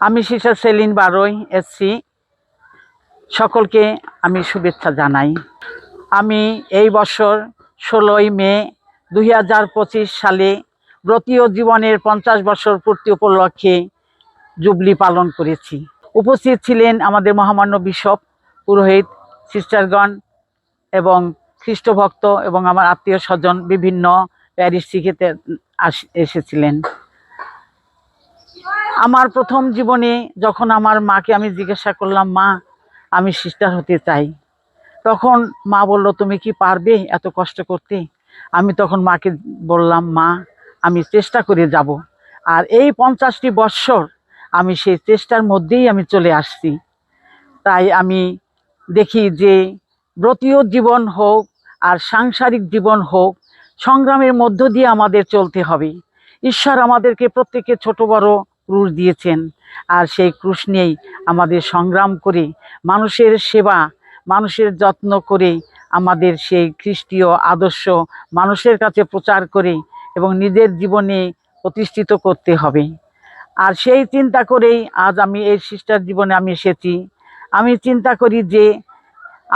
আমি shisha saline বারোই এসছি সকলকে আমি শুভেচ্ছা জানাই। আমি এই বছর ষোলোই মে দুই হাজার পঁচিশ সালে ব্রতীয় জীবনের পঞ্চাশ বছর পূর্তি উপলক্ষে জুবলি পালন করেছি। উপস্থিত ছিলেন আমাদের মহামান্য বিশপ, পুরোহিত, সিস্টারগণ এবং খ্রিস্টভক্ত এবং আমার আত্মীয় স্বজন বিভিন্ন প্যারিস আস- এসেছিলেন। আমার প্রথম জীবনে যখন আমার মাকে আমি জিজ্ঞাসা করলাম, মা, আমি সিস্টার হতে চাই। তখন মা বলল, তুমি কি পারবে এত কষ্ট করতে? আমি তখন মাকে বললাম, মা, আমি চেষ্টা করে যাব। আর এই পঞ্চাশটি বৎসর আমি সেই চেষ্টার মধ্যেই আমি চলে আসছি। তাই আমি দেখি যে ব্রতীয় জীবন হোক আর সাংসারিক জীবন হোক, সংগ্রামের মধ্য দিয়ে আমাদের চলতে হবে। ঈশ্বর আমাদেরকে প্রত্যেকে ছোট বড় ক্রুশ দিয়েছেন। আর সেই ক্রুশ নিয়েই আমাদের সংগ্রাম করে, মানুষের সেবা, মানুষের যত্ন করে আমাদের সেই খ্রিস্টীয় আদর্শ মানুষের কাছে প্রচার করে এবং নিজের জীবনে প্রতিষ্ঠিত করতে হবে। আর সেই চিন্তা করেই আজ আমি এই সিস্টার জীবনে আমি এসেছি। আমি চিন্তা করি যে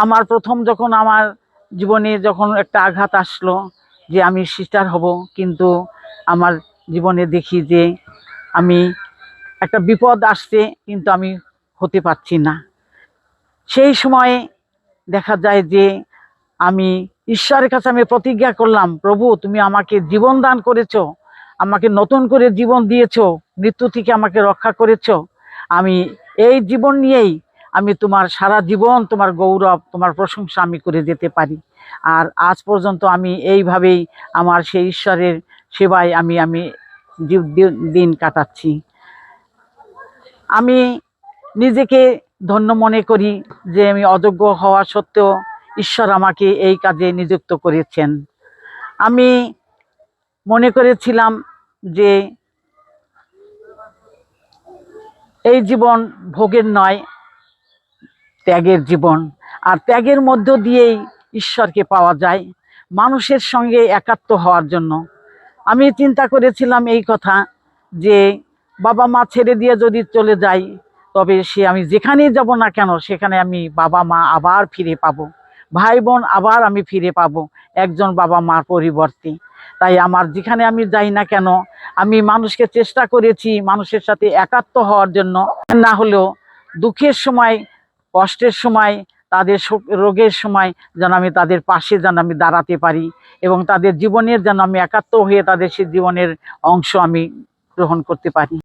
আমার প্রথম যখন আমার জীবনে যখন একটা আঘাত আসলো যে আমি সিস্টার হব, কিন্তু আমার জীবনে দেখি যে আমি একটা বিপদ আসছে, কিন্তু আমি হতে পারছি না। সেই সময়ে দেখা যায় যে আমি ঈশ্বরের কাছে আমি প্রতিজ্ঞা করলাম, প্রভু, তুমি আমাকে জীবন দান করেছ, আমাকে নতুন করে জীবন দিয়েছ, মৃত্যু থেকে আমাকে রক্ষা করেছ। আমি এই জীবন নিয়েই আমি তোমার সারা জীবন, তোমার গৌরব, তোমার প্রশংসা আমি করে যেতে পারি। আর আজ পর্যন্ত আমি এইভাবেই আমার সেই ঈশ্বরের সেবায় আমি আমি দিন কাটাচ্ছি। আমি নিজেকে ধন্য মনে করি যে আমি অযোগ্য হওয়া সত্ত্বেও ঈশ্বর আমাকে এই কাজে নিযুক্ত করেছেন। আমি মনে করেছিলাম যে এই জীবন ভোগের নয়, ত্যাগের জীবন। আর ত্যাগের মধ্য দিয়েই ঈশ্বরকে পাওয়া যায়, মানুষের সঙ্গে একাত্ম হওয়ার জন্য। আমি চিন্তা করেছিলাম এই কথা যে বাবা মা ছেড়ে দিয়ে যদি চলে যাই, তবে সে আমি যেখানেই যাব না কেন, সেখানে আমি বাবা মা আবার ফিরে পাবো। ভাই বোন আবার আমি ফিরে পাবো, একজন বাবা মার পরিবর্তে। তাই আমার যেখানে আমি যাই না কেন, আমি মানুষকে চেষ্টা করেছি মানুষের সাথে একাত্ম হওয়ার জন্য। না হলেও দুঃখের সময়, কষ্টের সময়, তাদের রোগের সময় যেন আমি তাদের পাশে যেন আমি দাঁড়াতে পারি এবং তাদের জীবনের যেন আমি একাত্ম হয়ে তাদের সে জীবনের অংশ আমি গ্রহণ করতে পারি।